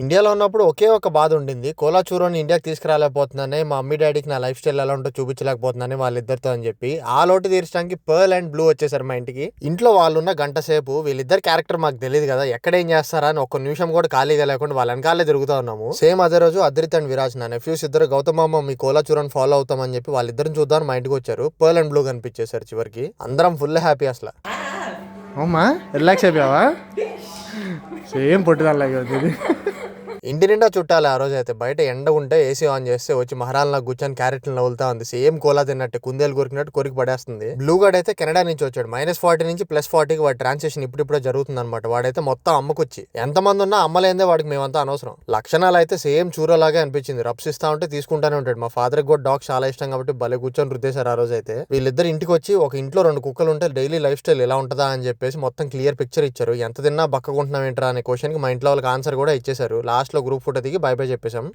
ఇండియాలో ఉన్నప్పుడు ఒకే ఒక బాధ ఉండింది. కోలాచూరుని ఇండియాకి తీసుకురాలేకపోతున్నానే మా మమ్మీ డాడీకి నా లైఫ్ స్టైల్ ఎలా ఉంటో చూపించలేకపోతున్నానే వాళ్ళిద్దరితో అని చెప్పి ఆ లోటు తీర్చడానికి పర్ల్ అండ్ బ్లూ వచ్చేసారు మా ఇంటికి. ఇంట్లో వాళ్ళున్న గంట సేపు వీళ్ళిద్దరు క్యారెక్టర్ మాకు తెలియదు కదా ఎక్కడేం చేస్తారా అని ఒక్క నిమిషం కూడా ఖాళీగా లేకుండా వాళ్ళ వెనకాలే తిరుగుతూ ఉన్నాము. సేమ్ అదే రోజు అద్రిత్ అండ్ విరాజ్ నా నెఫ్యూస్ ఇద్దరు గౌతమ్ మీ కోలాచూరని ఫాలో అవుతామని చెప్పి వాళ్ళిద్దరిని చూద్దాం మా ఇంటికి వచ్చారు. పర్ల్ అండ్ బ్లూ కనిపించేశారు చివరికి. అందరం ఫుల్ హ్యాపీ అసలు. అవుమా రిలాక్స్ అయిపోయావా? సేమ్ పొట్టుదల్లాగే ఉంది. ఇంటి నిండా చుట్టాలి ఆ రోజు అయితే బయట ఎండ ఉంటే ఏసీ ఆన్ చేస్తే వచ్చి మహారాళ్ళ కూర్చొని క్యారెట్లు నవ్వులుతా ఉంది. సేమ్ కోలా తిన్నట్టు కుందేలు కొరికినట్టు కొరికి పడేస్తుంది. బ్లూ గార్డ్ అయితే కెనడా నుంచి వచ్చాడు. మైనస్ ఫార్టీ నుంచి ప్లస్ ఫార్టీకి వాడి ట్రాన్సాక్షన్ ఇప్పుడిప్పుడే జరుగుతుంది అనమాట వాడైతే మొత్తం అమ్మకొచ్చి. ఎంతమంది ఉన్నా అమ్మలేందే వాడికి మేమంతా అనవసరం. లక్షణాలు అయితే సేమ్ చూరలాగే అనిపించింది. రప్స్ ఇస్తా ఉంటే తీసుకుంటానే ఉంటాడు. మా ఫాదర్ కూడా డాగ్ చాలా ఇష్టం కాబట్టి భలే కూర్చొని రుద్దేశారు ఆ రోజు అయితే వీళ్ళిద్దరు ఇంటికి వచ్చి ఒక ఇంట్లో రెండు కుక్కలు ఉంటే డైలీ లైఫ్ స్టైల్ ఎలా ఉంటుందా అని చెప్పేసి మొత్తం క్లియర్ పిక్చర్ ఇచ్చారు. ఎంత తిన్నా బక్కకుంటున్నాం ఏంట్రా అనే క్వశ్చన్కి మా ఇంట్లో వాళ్ళకి ఆన్సర్ కూడా ఇచ్చేశారు. లాస్ట్ లో గ్రూప్ ఫోటో దిగి బై బై చెప్పేశాం